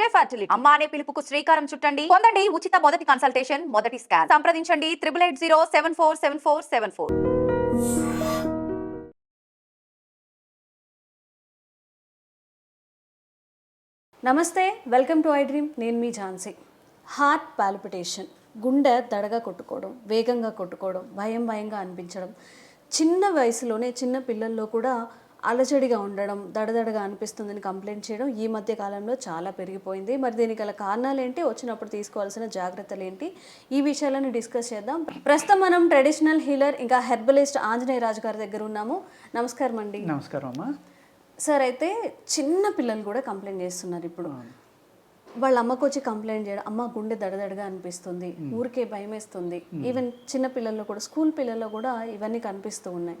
Day fertility. అమ్మ అనే పిలుపుకు శ్రీకారం చుట్టండి. పొందండి ఉచిత మొదటి కన్సల్టేషన్ మొదటి స్కాన్. సంప్రదించండి triple eight zero seven four seven four seven four నమస్తే వెల్కమ్ టు ఐ డ్రీమ్. నేను మీ ఝాన్సీ. హార్ట్ పాల్పిటేషన్ గుండె దడగా కొట్టుకోవడం వేగంగా కొట్టుకోవడం భయం భయంగా అనిపించడం. చిన్న వయసులోనే చిన్న పిల్లల్లో కూడా అలజడిగా ఉండడం దడదడగా అనిపిస్తుందని కంప్లైంట్ చేయడం ఈ మధ్య కాలంలో చాలా పెరిగిపోయింది. మరి దీనికి గల కారణాలు ఏంటి వచ్చినప్పుడు తీసుకోవాల్సిన జాగ్రత్తలు ఏంటి ఈ విషయాలను డిస్కస్ చేద్దాం. ప్రస్తుతం మనం ట్రెడిషనల్ హీలర్ ఇంకా హెర్బలిస్ట్ ఆంజనేయ రాజు గారి దగ్గర ఉన్నాము. నమస్కారం అండి. నమస్కారం అమ్మా. సార్ అయితే చిన్న పిల్లలు కూడా కంప్లైంట్ చేస్తున్నారు ఇప్పుడు. వాళ్ళ అమ్మకు వచ్చి కంప్లైంట్ చేయడం అమ్మ గుండె దడదడగా అనిపిస్తుంది ఊరికే భయం వేస్తుంది ఈవెన్ చిన్న పిల్లల్లో కూడా స్కూల్ పిల్లల్లో కూడా ఇవన్నీ కనిపిస్తూ ఉన్నాయి.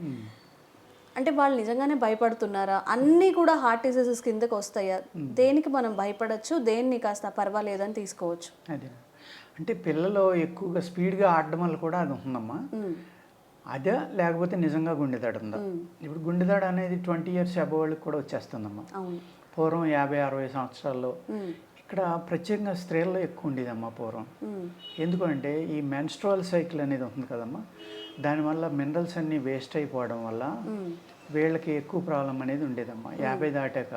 అంటే వాళ్ళు నిజంగానే భయపడుతున్నారా? అన్నీ కూడా హార్ట్ డిసీజెస్ కిందకు వస్తాయా? దేనికి మనం భయపడచ్చు? దేన్ని కాస్త పర్వాలేదని తీసుకోవచ్చు. అదే. అంటే పిల్లలు ఎక్కువగా స్పీడ్గా ఆడడం వల్ల కూడా అది ఉందమ్మా అదే లేకపోతే నిజంగా గుండెదడ ఉందా? ఇప్పుడు గుండెదడ అనేది ట్వంటీ ఇయర్స్ అబవ్ వాళ్ళకి కూడా వచ్చేస్తుందమ్మా. పూర్వం యాభై అరవై సంవత్సరాల్లో ఇక్కడ ప్రత్యేకంగా స్త్రీల్లో ఎక్కువ ఉండేదమ్మా పూర్వం. ఎందుకంటే ఈ మెన్స్ట్రువల్ సైకిల్ అనేది ఉంటుంది కదమ్మా. దానివల్ల మినరల్స్ అన్నీ వేస్ట్ అయిపోవడం వల్ల వీళ్ళకి ఎక్కువ ప్రాబ్లం అనేది ఉండేదమ్మా. యాభై దాటాక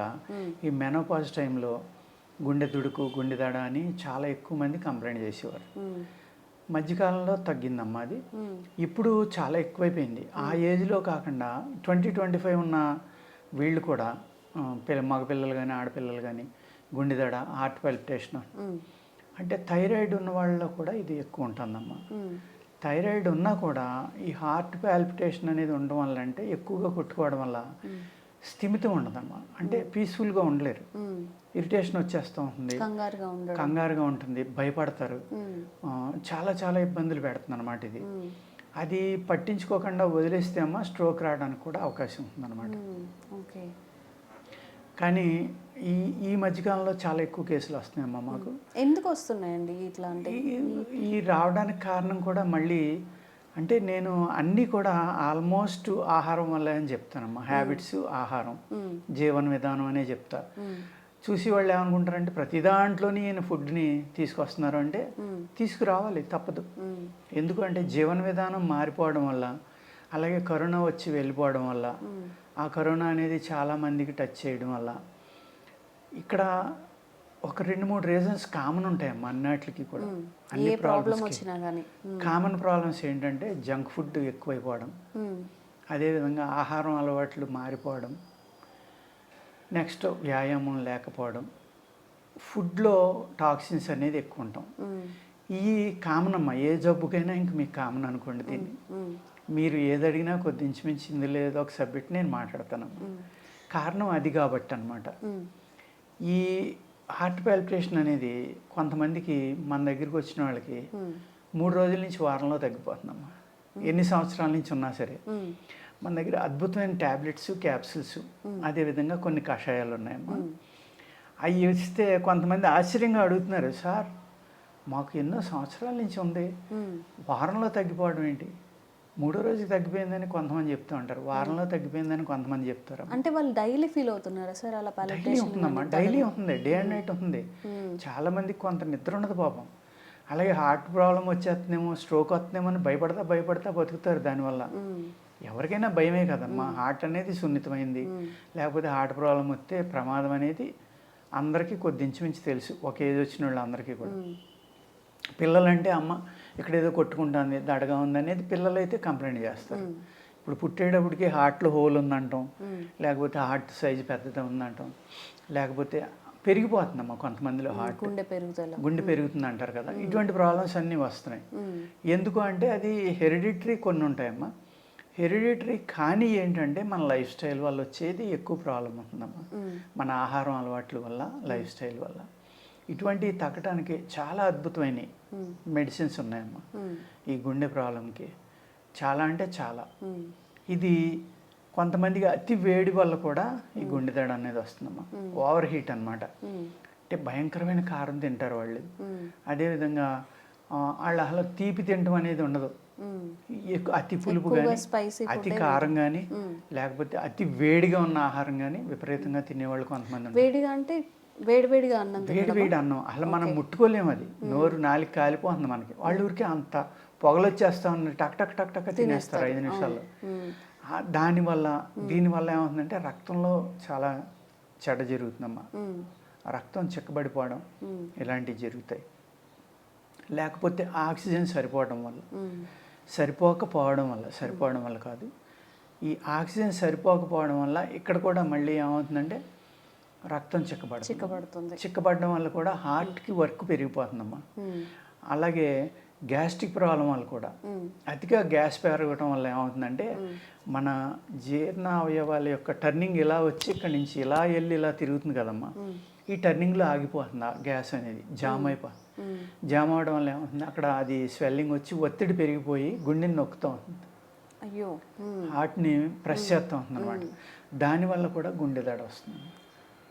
ఈ మెనోపాజ్ టైంలో గుండె దుడుకు గుండె దడ అని చాలా ఎక్కువ మంది కంప్లైంట్ చేసేవారు. మధ్యకాలంలో తగ్గిందమ్మా అది. ఇప్పుడు చాలా ఎక్కువైపోయింది. ఆ ఏజ్లో కాకుండా ట్వంటీ ట్వంటీ ఫైవ్ ఉన్న వీళ్ళు కూడా పిల్ల మగపిల్లలు కానీ ఆడపిల్లలు కానీ గుండెదడ హార్ట్ పల్పిటేషన్ అంటే థైరాయిడ్ ఉన్న వాళ్ళలో కూడా ఇది ఎక్కువ ఉంటుందమ్మా. థైరాయిడ్ ఉన్నా కూడా ఈ హార్ట్ పాల్పిటేషన్ అనేది ఉండడం వల్ల అంటే ఎక్కువగా కొట్టుకోవడం వల్ల స్థిమితం ఉండదమ్మా అంటే పీస్ఫుల్గా ఉండలేరు. ఇరిటేషన్ వచ్చేస్తూ ఉంటుంది. కంగారుగా ఉంటుంది. భయపడతారు. చాలా చాలా ఇబ్బందులు పెడుతుంది అనమాట ఇది అది పట్టించుకోకుండా వదిలేస్తే అమ్మ స్ట్రోక్ రావడానికి కూడా అవకాశం ఉందన్నమాట కానీ ఈ ఈ మధ్యకాలంలో చాలా ఎక్కువ కేసులు వస్తున్నాయమ్మా మాకు. ఎందుకు వస్తున్నాయండి ఇట్లా అంటే ఈ- రావడానికి కారణం కూడా మళ్ళీ అంటే నేను అన్నీ కూడా ఆల్మోస్ట్ ఆహారం వల్ల అని చెప్తానమ్మా. హ్యాబిట్స్ ఆహారం జీవన విధానం అనే చెప్తా. చూసి వాళ్ళు ఏమనుకుంటారంటే ప్రతి దాంట్లోని ఈయన ఫుడ్ని తీసుకొస్తున్నారు అంటే తీసుకురావాలి తప్పదు. ఎందుకంటే జీవన విధానం మారిపోవడం వల్ల అలాగే కరోనా వచ్చి వెళ్ళిపోవడం వల్ల ఆ కరోనా అనేది చాలా మందికి టచ్ చేయడం వల్ల ఇక్కడ ఒక రెండు మూడు రీజన్స్ కామన్ ఉంటాయమ్మా అన్నిటికి కూడా. అన్ని ఏ ప్రాబ్లం ప్రాబ్లమ్స్కి వచ్చినా కానీ కామన్ ప్రాబ్లమ్స్ ఏంటంటే జంక్ ఫుడ్ ఎక్కువైపోవడం. అదేవిధంగా ఆహారం అలవాట్లు మారిపోవడం. నెక్స్ట్ వ్యాయామం లేకపోవడం. ఫుడ్లో టాక్సిన్స్ అనేది ఎక్కువ ఉంటాం. ఈ కామన్ అమ్మా ఏ జబ్బుకైనా ఇంక మీకు కామన్ అనుకోండి దీన్ని. మీరు ఏది అడిగినా కొద్ది ఇంచుమించు ఇందులో ఏదో ఒక సబ్జెక్ట్ నేను మాట్లాడతానమ్మా కారణం అది కాబట్టి అనమాట ఈ హార్ట్ పాల్పిటేషన్ అనేది కొంతమందికి మన దగ్గరికి వచ్చిన వాళ్ళకి మూడు రోజుల నుంచి వారంలో తగ్గిపోతుందమ్మా. ఎన్ని సంవత్సరాల నుంచి ఉన్నా సరే. మన దగ్గర అద్భుతమైన ట్యాబ్లెట్స్ క్యాప్సిల్స్ అదేవిధంగా కొన్ని కషాయాలు ఉన్నాయమ్మా. అవి ఇస్తే కొంతమంది ఆశ్చర్యంగా అడుగుతున్నారు సార్ మాకు ఎన్నో సంవత్సరాల నుంచి ఉంది. వారంలో తగ్గిపోవడం ఏంటి? మూడో రోజుకి తగ్గిపోయిందని కొంతమంది చెప్తూ ఉంటారు. వారంలో తగ్గిపోయిందని కొంతమంది చెప్తారు. అంటే వాళ్ళు డైలీ ఫీల్ అవుతున్నారా సార్ అలా డైలీ ఉంటుందమ్మా. డైలీ ఉంటుంది. డే అండ్ నైట్ ఉంటుంది. చాలా మందికి కొంత నిద్ర ఉండదు పాపం. అలాగే హార్ట్ ప్రాబ్లం వచ్చేస్తుందేమో స్ట్రోక్ వస్తుందేమో అని భయపడతా భయపడతా బతుకుతారు దానివల్ల. ఎవరికైనా భయమే కదమ్మా. హార్ట్ అనేది సున్నితమైంది. లేకపోతే హార్ట్ ప్రాబ్లం వస్తే ప్రమాదం అనేది అందరికీ కొద్ది ఇంచుమించు తెలుసు. ఒక ఏజ్ వచ్చిన వాళ్ళందరికీ కూడా. పిల్లలంటే అమ్మ ఇక్కడ ఏదో కొట్టుకుంటుంది దడగా ఉంది అనేది పిల్లలు అయితే కంప్లైంట్ చేస్తారు. ఇప్పుడు పుట్టేటప్పటికి హార్ట్లో హోల్ ఉందంటాం లేకపోతే హార్ట్ సైజు పెద్దగా ఉందంటాం లేకపోతే పెరిగిపోతుందమ్మా కొంతమందిలో హార్ట్. గుండె పెరుగుదల. గుండె పెరుగుతుంది అంటారు కదా. ఇటువంటి ప్రాబ్లమ్స్ అన్నీ వస్తున్నాయి. ఎందుకు అంటే అది హెరిడిటరీ కొన్ని ఉంటాయమ్మా. హెరిడిటరీ కానీ ఏంటంటే మన లైఫ్ స్టైల్ వల్ల వచ్చేది ఎక్కువ ప్రాబ్లం ఉంటుందమ్మా. మన ఆహారం అలవాట్ల వల్ల లైఫ్ స్టైల్ వల్ల. ఇటువంటివి తగ్గటానికి చాలా అద్భుతమైన మెడిసిన్స్ ఉన్నాయమ్మా. ఈ గుండె ప్రాబ్లంకి చాలా అంటే చాలా. ఇది కొంతమందికి అతి వేడి వల్ల కూడా ఈ గుండె దడ అనేది వస్తుందమ్మా. ఓవర్ హీట్ అనమాట అంటే భయంకరమైన కారం తింటారు వాళ్ళు. అదేవిధంగా వాళ్ళు అసలు తీపి తినడం అనేది ఉండదు. అతి పులుపు కానీ అతి కారం కానీ లేకపోతే అతి వేడిగా ఉన్న ఆహారం కానీ విపరీతంగా తినేవాళ్ళు కొంతమంది. వేడిగా అంటే వేడివేడిగా అన్నం వేడి తినడమా? వేడి అన్నం. అసలు మనం ముట్టుకోలేము అది. నోరు నాలుగు కాలిపోతుంది మనకి. వాళ్ళ ఊరికే అంత పొగలు వచ్చేస్తా ఉన్నాయి టక్ టక్ టక్ టక్ తినేస్తారు. ఐదు నిమిషాల్లో. దానివల్ల దీనివల్ల ఏమవుతుందంటే రక్తంలో చాలా చెడ్డ జరుగుతుందమ్మా. మ్మ్. రక్తం చిక్కబడిపోవడం. ఇలాంటివి జరుగుతాయి. లేకపోతే ఆక్సిజన్ సరిపోవడం వల్ల. సరిపోకపోవడం వల్ల సరిపోవడం వల్ల కాదు. ఈ ఆక్సిజన్ సరిపోకపోవడం వల్ల ఇక్కడ కూడా మళ్ళీ ఏమవుతుందంటే రక్తం చిక్కబడుతుంది. చిక్కబడుతుంది. చిక్కబడడం వల్ల కూడా హార్ట్కి వర్క్ పెరిగిపోతుందమ్మా. మ్మ్. అలాగే గ్యాస్ట్రిక్ ప్రాబ్లం వల్ల కూడా. అతిగా గ్యాస్ పెరగటం వల్ల ఏమవుతుందంటే మన జీర్ణ అవయవాల యొక్క టర్నింగ్ ఇలా వచ్చి ఇక్కడి నుంచి ఇలా వెళ్ళి ఇలా తిరుగుతుంది కదమ్మా. ఈ టర్నింగ్లో ఆగిపోతుంది ఆ గ్యాస్ అనేది జామ్ అయిపోతుంది. జామ్ అవడం వల్ల ఏమవుతుంది? అక్కడ అది స్వెల్లింగ్ వచ్చి ఒత్తిడి పెరిగిపోయి గుండెని నొక్కుతూ ఉంటుంది. అయ్యో. హార్ట్ని ప్రెస్ చేస్తూ ఉంటుంది అనమాట దానివల్ల కూడా గుండె దడ వస్తుంది.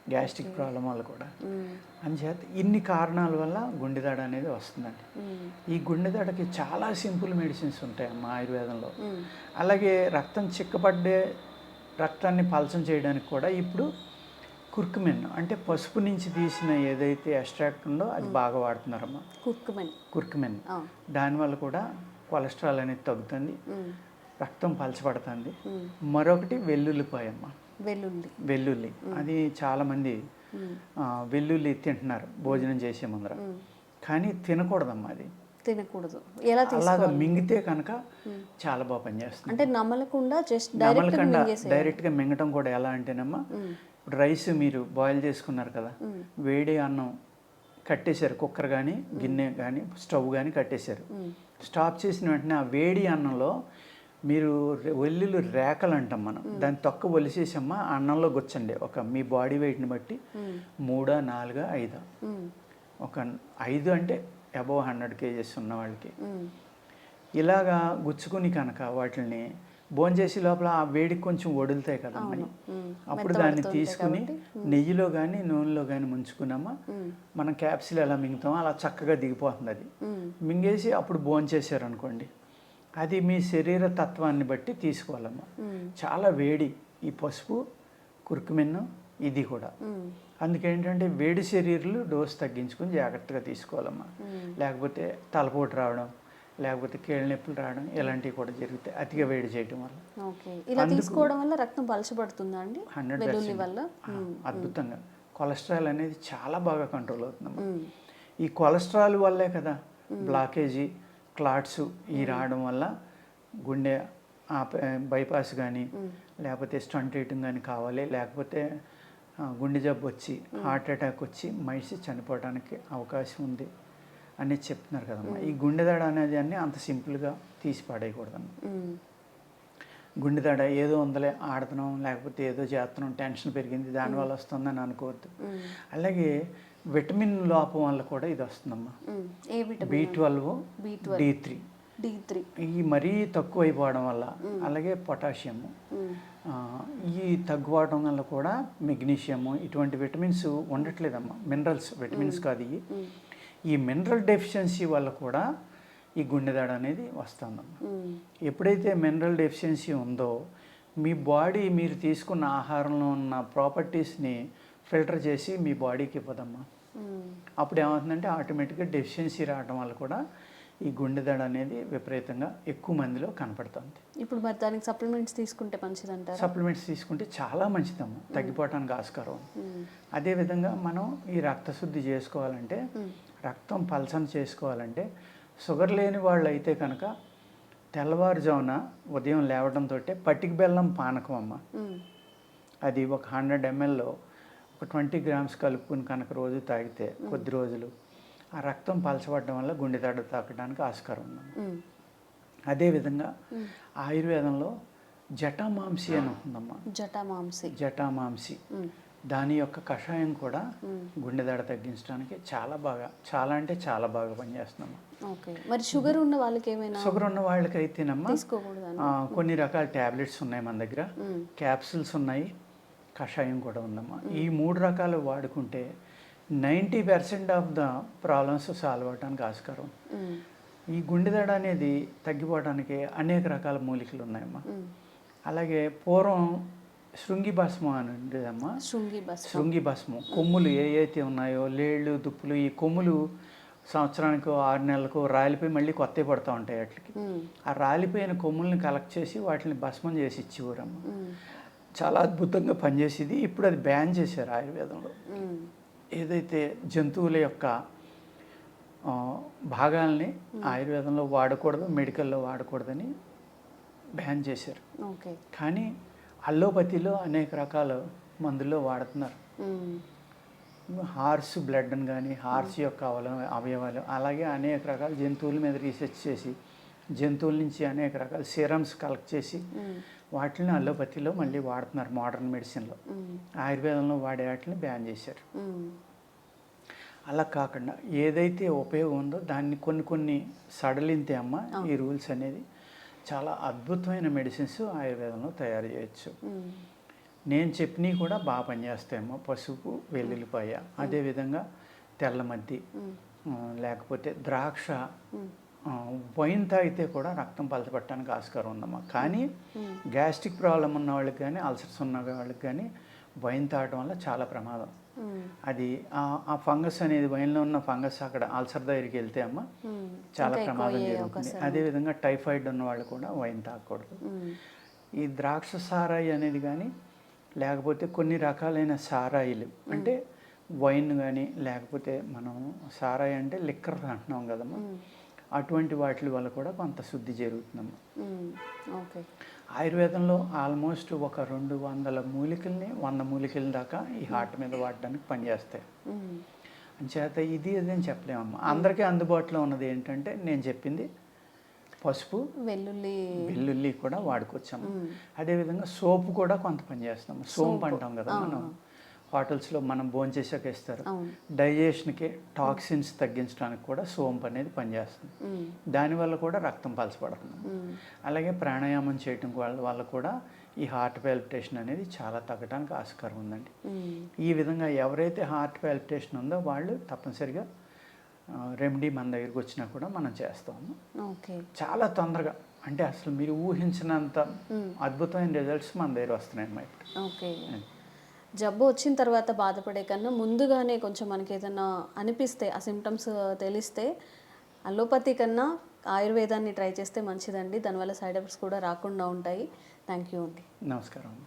గ్యాస్ట్రిక్ ప్రాబ్లం వల్ల కూడా మ్మ్. అంచేత ఇన్ని కారణాల వల్ల గుండె దడ అనేది వస్తుందండి మ్మ్. ఈ గుండె దడకి చాలా సింపుల్ మెడిసిన్స్ ఉంటాయి అమ్మా ఆయుర్వేదంలో. అలాగే రక్తం చిక్కబడ్డే రక్తాన్ని పలచం చేయడానికి కూడా ఇప్పుడు కుర్కుమెన్ అంటే పసుపు నుంచి తీసిన ఏదైతే ఎక్స్ట్రాక్ట్ ఉందో అది బాగా వాడుతున్నారమ్మా కుర్కుమెన్ ఆ. దానివల్ల కూడా కొలెస్ట్రాల్ అనేది తగ్గుతుంది. రక్తం పలచబడుతుంది. మరొకటి వెల్లుల్లిపాయమ్మ వెల్లుల్లి. వెల్లుల్లి. అది చాలామంది వెల్లుల్లి తింటున్నారు భోజనం చేసే ముందర. కానీ తినకూడదమ్మా అది. తినకూడదు. ఎలా అలాగా మింగితే కనుక చాలా బాగా పనిచేస్తుంది. అంటే నమలకుండా జస్ట్ డైరెక్ట్ నమలకుండా డైరెక్ట్గా మింగటం కూడా ఎలా అంటేనమ్మా మ్మ్. ఇప్పుడు రైస్ మీరు బాయిల్ చేసుకున్నారు కదా. వేడి అన్నం కట్టేశారు కుక్కర్ కానీ గిన్నె కానీ స్టవ్ కానీ కట్టేశారు. స్టాప్ చేసిన వెంటనే ఆ వేడి అన్నంలో మీరు వెల్లుల్లి రేకలు అంటాం మనం దాన్ని తొక్క ఒలిసేసమ్మా అన్నంలో గుచ్చండి ఒక మీ బాడీ వెయిట్ని బట్టి. మూడా నాలుగా ఐదా. ఒక ఐదు అంటే అబవ్ హండ్రెడ్ కేజెస్ ఉన్న వాళ్ళకి. ఇలాగా గుచ్చుకుని కనుక వాటిని భోంచేసి లోపల ఆ వేడికి కొంచెం వదులుతాయి కదా. అప్పుడు దాన్ని తీసుకుని నెయ్యిలో కానీ నూనెలో కానీ ముంచుకున్నామా. మనం క్యాప్సిల్ ఎలా మింగుతామో అలా చక్కగా దిగిపోతుంది అది. మింగేసి అప్పుడు భోంచేసారు అనుకోండి అది మీ శరీర తత్వాన్ని బట్టి తీసుకోవాలమ్మా. మ్మ్. చాలా వేడి ఈ పసుపు కురుకుమెన్ను ఇది కూడా. అందుకేంటంటే వేడి శరీరాలు డోస్ తగ్గించుకొని జాగ్రత్తగా తీసుకోవాలమ్మా. మ్మ్. లేకపోతే తలపోటు రావడం లేకపోతే కీళ్ళ నొప్పులు రావడం ఇలాంటివి కూడా జరుగుతాయి అతిగా వేడి చేయటం వల్ల. ఓకే. ఇలా తీసుకోవడం వల్ల రక్తం పలచబడుతుందా అండి? హండ్రెడ్ వల్ల? అద్భుతంగా. కొలెస్ట్రాల్ అనేది చాలా బాగా కంట్రోల్ అవుతుందమ్మా. మ్మ్. ఈ కొలెస్ట్రాల్ వల్లే కదా బ్లాకేజీ క్లాట్స్ ఈ రావడం వల్ల గుండె బైపాస్ కానీ లేకపోతే స్టంట్ వేయటం కానీ కావాలి లేకపోతే గుండె జబ్బు వచ్చి హార్ట్ అటాక్ వచ్చి మనిషి చనిపోవడానికి అవకాశం ఉంది అనేది చెప్తున్నారు కదమ్మా ఈ గుండె దడ అనేది అన్ని అంత సింపుల్గా తీసి పడేయకూడదమ్మా మ్మ్. గుండె దడ ఏదో ఉందలే ఆడుతున్నాం లేకపోతే ఏదో చేస్తున్నాం టెన్షన్ పెరిగింది దానివల్ల వస్తుందని అనుకోవద్దు. అలాగే విటమిన్ లోపం వల్ల కూడా ఇది వస్తుందమ్మా. B twelve D three. D three. ఈ మరీ తక్కువ అయిపోవడం వల్ల అలాగే పొటాషియము. ఈ తగ్గువడం వల్ల కూడా మెగ్నీషియము ఇటువంటి విటమిన్స్ ఉండట్లేదమ్మా. మినరల్స్ విటమిన్స్ కాదు ఇవి. ఈ మినరల్ డెఫిషియన్సీ వల్ల కూడా ఈ గుండెదాడ అనేది వస్తుందమ్మా. ఎప్పుడైతే మినరల్ డెఫిషియన్సీ ఉందో మీ బాడీ మీరు తీసుకున్న ఆహారంలో ఉన్న ప్రాపర్టీస్ని ఫిల్టర్ చేసి మీ బాడీకి ఇవ్వదమ్మా. అప్పుడు ఏమవుతుందంటే ఆటోమేటిక్గా డెఫిషియన్సీ రావడం వల్ల కూడా ఈ గుండెదడ అనేది విపరీతంగా ఎక్కువ మందిలో కనపడుతుంది. ఇప్పుడు మరి దానికి సప్లిమెంట్స్ తీసుకుంటే మంచిదంటారా? సప్లిమెంట్స్ తీసుకుంటే చాలా మంచిదమ్మా. తగ్గిపోవటానికి ఆస్కారం. అదేవిధంగా మనం ఈ రక్తశుద్ధి చేసుకోవాలంటే రక్తం పలసన చేసుకోవాలంటే షుగర్ లేని వాళ్ళు అయితే కనుక తెల్లవారుజామున ఉదయం లేవడంతో పట్టిక బెల్లం పానకం అమ్మ. మ్మ్. అది ఒక హండ్రెడ్ ఎంఎల్లో ఒక ట్వంటీ గ్రామ్స్ కలుపుకుని కనుక రోజు తాగితే కొద్ది రోజులు ఆ రక్తం పలచబడడం వల్ల గుండె దడ తాకడానికి ఆస్కారం ఉంది. అదేవిధంగా ఆయుర్వేదంలో జటామాంసి అని ఉంటుందమ్మా జటామాంసి జటామాంసి. దాని యొక్క కషాయం కూడా. గుండె దడ తగ్గించడానికి చాలా బాగా చాలా అంటే చాలా బాగా పనిచేస్తుందమ్మా. ఓకే. మరి షుగర్ ఉన్న వాళ్ళకి ఏమైనా షుగర్ ఉన్న వాళ్ళకి అయితేనమ్మా కొన్ని రకాల ట్యాబ్లెట్స్ ఉన్నాయి మన దగ్గర. క్యాప్సూల్స్ ఉన్నాయి. కషాయం కూడా ఉందమ్మా. ఈ మూడు రకాలు వాడుకుంటే ninety percent of the problems solve అవడానికి ఆస్కారం. ఈ గుండెదడ అనేది తగ్గిపోవడానికి అనేక రకాల మూలికలు ఉన్నాయమ్మా. మ్మ్. అలాగే పూర్వం శృంగి భస్మం అని ఉండేదమ్మా. శృంగి బస్ శృంగి భస్మం. కొమ్ములు ఏ అయితే ఉన్నాయో లేళ్ళు దుప్పులు ఈ కొమ్ములు సంవత్సరానికి ఆరు నెలలకు రాలిపోయి మళ్ళీ కొత్తవి పడుతూ ఉంటాయి వాటికి. ఆ రాలిపోయిన కొమ్ముల్ని కలెక్ట్ చేసి వాటిని భస్మం చేసి ఇచ్చేవారమ్మ. చాలా అద్భుతంగా పనిచేసేది. ఇప్పుడు అది బ్యాన్ చేశారు ఆయుర్వేదంలో. ఏదైతే జంతువుల యొక్క భాగాల్ని ఆయుర్వేదంలో వాడకూడదు మెడికల్లో వాడకూడదని బ్యాన్ చేశారు. ఓకే. కానీ అల్లోపతిలో అనేక రకాల మందుల్లో వాడుతున్నారు. హార్స్ బ్లడ్ని కానీ హార్స్ యొక్క అవల అవయవాలు అలాగే అనేక రకాల జంతువుల మీద రీసెర్చ్ చేసి జంతువుల నుంచి అనేక రకాల సిరమ్స్ కలెక్ట్ చేసి వాటిని అల్లోపతిలో మళ్ళీ వాడుతున్నారు మోడర్న్ మెడిసిన్లో ఆయుర్వేదంలో వాడే వాటిని బ్యాన్ చేశారు. అలా కాకుండా ఏదైతే ఉపయోగం ఉందో దాన్ని కొన్ని కొన్ని సడలింతే అమ్మ ఈ రూల్స్ అనేది చాలా అద్భుతమైన మెడిసిన్స్ ఆయుర్వేదంలో తయారు చేయొచ్చు. నేను చెప్పినవి కూడా బాగా పనిచేస్తాయమ్మా పసుపు వెల్లుల్లిపాయ అదేవిధంగా తెల్లమద్ది లేకపోతే ద్రాక్ష వైన్ తాగితే కూడా రక్తం పలచబట్టడానికి ఆస్కారం ఉందమ్మా. కానీ గ్యాస్ట్రిక్ ప్రాబ్లం ఉన్న వాళ్ళకి కానీ అల్సర్స్ ఉన్న వాళ్ళకి కానీ వైన్ తాగడం వల్ల చాలా ప్రమాదం. అది ఆ- ఫంగస్ అనేది వైన్లో ఉన్న ఫంగస్ అక్కడ అల్సర్ దగ్గరికి వెళ్తే అమ్మ చాలా ప్రమాదం జరుగుతుంది. అదేవిధంగా టైఫాయిడ్ ఉన్న వాళ్ళు కూడా వైన్ తాగకూడదు. ఈ ద్రాక్ష సారాయి అనేది కానీ లేకపోతే కొన్ని రకాలైన సారాయిలు అంటే వైన్ కానీ లేకపోతే మనం సారాయి అంటే లిక్కర్ అంటున్నాం కదమ్మా. అటువంటి వాటి వల్ల కూడా కొంత శుద్ధి జరుగుతుందమ్మా. ఓకే. ఆయుర్వేదంలో ఆల్మోస్ట్ ఒక రెండు వందల మూలికల్ని వంద మూలికల దాకా ఈ హార్ట్ మీద వాడడానికి పనిచేస్తాయి. అంచేత ఇది అది అని చెప్పలేమమ్మా. అందరికీ అందుబాటులో ఉన్నది ఏంటంటే నేను చెప్పింది పసుపు వెల్లుల్లి. వెల్లుల్లి కూడా వాడుకోవచ్చమ్మ. అదేవిధంగా సోపు కూడా కొంత పనిచేస్తాము సోంపు అంటాం కదా మనం. హోటల్స్లో మనం భోంచేసాక ఇస్తారు డైజెషన్కి టాక్సిన్స్ తగ్గించడానికి కూడా సోంపు అనేది పనిచేస్తుంది. దానివల్ల కూడా రక్తం పలచబడుతుంది. అలాగే ప్రాణాయామం చేయటం వల్ల కూడా ఈ హార్ట్ పాల్పిటేషన్ అనేది చాలా తగ్గడానికి ఆస్కారం ఉందండి. ఈ విధంగా ఎవరైతే హార్ట్ పాల్పిటేషన్ ఉందో వాళ్ళు తప్పనిసరిగా రెమెడీ మన దగ్గరికి వచ్చినా కూడా మనం చేస్తాము. ఓకే. చాలా తొందరగా అంటే అసలు మీరు ఊహించినంత అద్భుతమైన రిజల్ట్స్ మన దగ్గర వస్తున్నాయి అమ్మా ఇప్పుడు ఓకే జబ్బు వచ్చిన తర్వాత బాధపడే కన్నా ముందుగానే కొంచెం మనకి ఏదైనా అనిపిస్తే ఆ సిమ్టమ్స్ తెలిస్తే అలోపతి కన్నా ఆయుర్వేదాన్ని ట్రై చేస్తే మంచిదండి. దానివల్ల సైడ్ ఎఫెక్ట్స్ కూడా రాకుండా ఉంటాయి. థ్యాంక్ యూ అండి. నమస్కారం